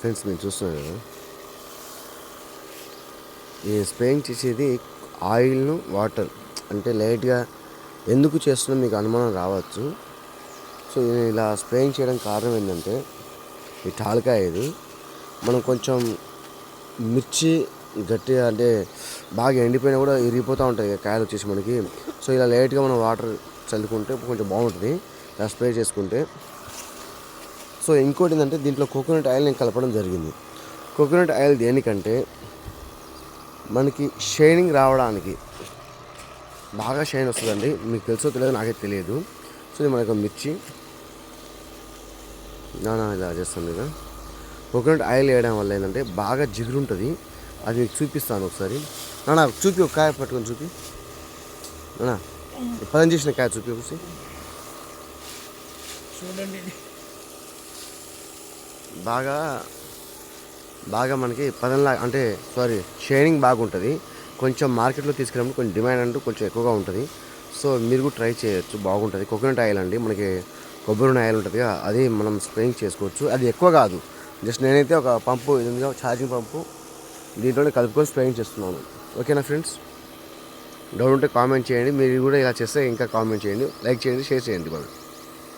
Friends మీరు చూస్తున్నారు కదా ఈ స్ప్రేయింగ్ చేసేది ఆయిల్ను వాటర్ అంటే లైట్గా ఎందుకు చేస్తున్నా మీకు అనుమానం రావచ్చు. సో నేను ఇలా స్ప్రేయింగ్ చేయడానికి కారణం ఏంటంటే ఈ టాల్కాయ ఇది. మనం కొంచెం మిర్చి గట్టిగా అంటే బాగా ఎండిపోయినా కూడా ఇరిగిపోతూ ఉంటాయి కాయలు వచ్చేసి మనకి. సో ఇలా లైట్గా మనం వాటర్ చల్లుకుంటే కొంచెం బాగుంటుంది. ఇలా స్ప్రే చేసుకుంటే. సో ఇంకోటి ఏంటంటే దీంట్లో కోకోనట్ ఆయిల్ నేను కలపడం జరిగింది. కోకోనట్ ఆయిల్ దేనికంటే మనకి షైనింగ్ రావడానికి బాగా షైన్ వస్తుందండి. మీకు తెలుసో తెలియదు నాకే తెలియదు. సో ఇది మనకు మిర్చి. నానా ఇలా చేస్తాను కదా. కోకోనట్ ఆయిల్ వేయడం వల్ల ఏంటంటే బాగా జిగురు ఉంటుంది అది మీకు చూపిస్తాను ఒకసారి. నానా చూపి ఒక కాయ పట్టుకొని చూపి. నానా పదం చేసిన కాయ చూపి ఒకసారి. చూడండి. బాగా బాగా మనకి పదంలా అంటే సారీ షైనింగ్ బాగుంటుంది. కొంచెం మార్కెట్లో తీసుకున్నప్పుడు కొంచెం డిమాండ్ అంటూ కొంచెం ఎక్కువగా ఉంటుంది. సో మీరు కూడా ట్రై చేయొచ్చు బాగుంటుంది. కోకోనట్ ఆయిల్ అండి మనకి కొబ్బరి ఆయిల్ ఉంటుంది అది మనం స్ప్రేయింగ్ చేసుకోవచ్చు. అది ఎక్కువ కాదు జస్ట్ నేనైతే ఒక పంపు ఇది ఉందిగా ఛార్జింగ్ పంపు దీంట్లోనే కలుపుకొని స్ప్రేయింగ్ చేస్తున్నాను. ఓకేనా ఫ్రెండ్స్ డౌట్ ఉంటే కామెంట్ చేయండి. మీరు కూడా ఇలా చేస్తే ఇంకా కామెంట్ చేయండి లైక్ చేయండి షేర్ చేయండి. మనం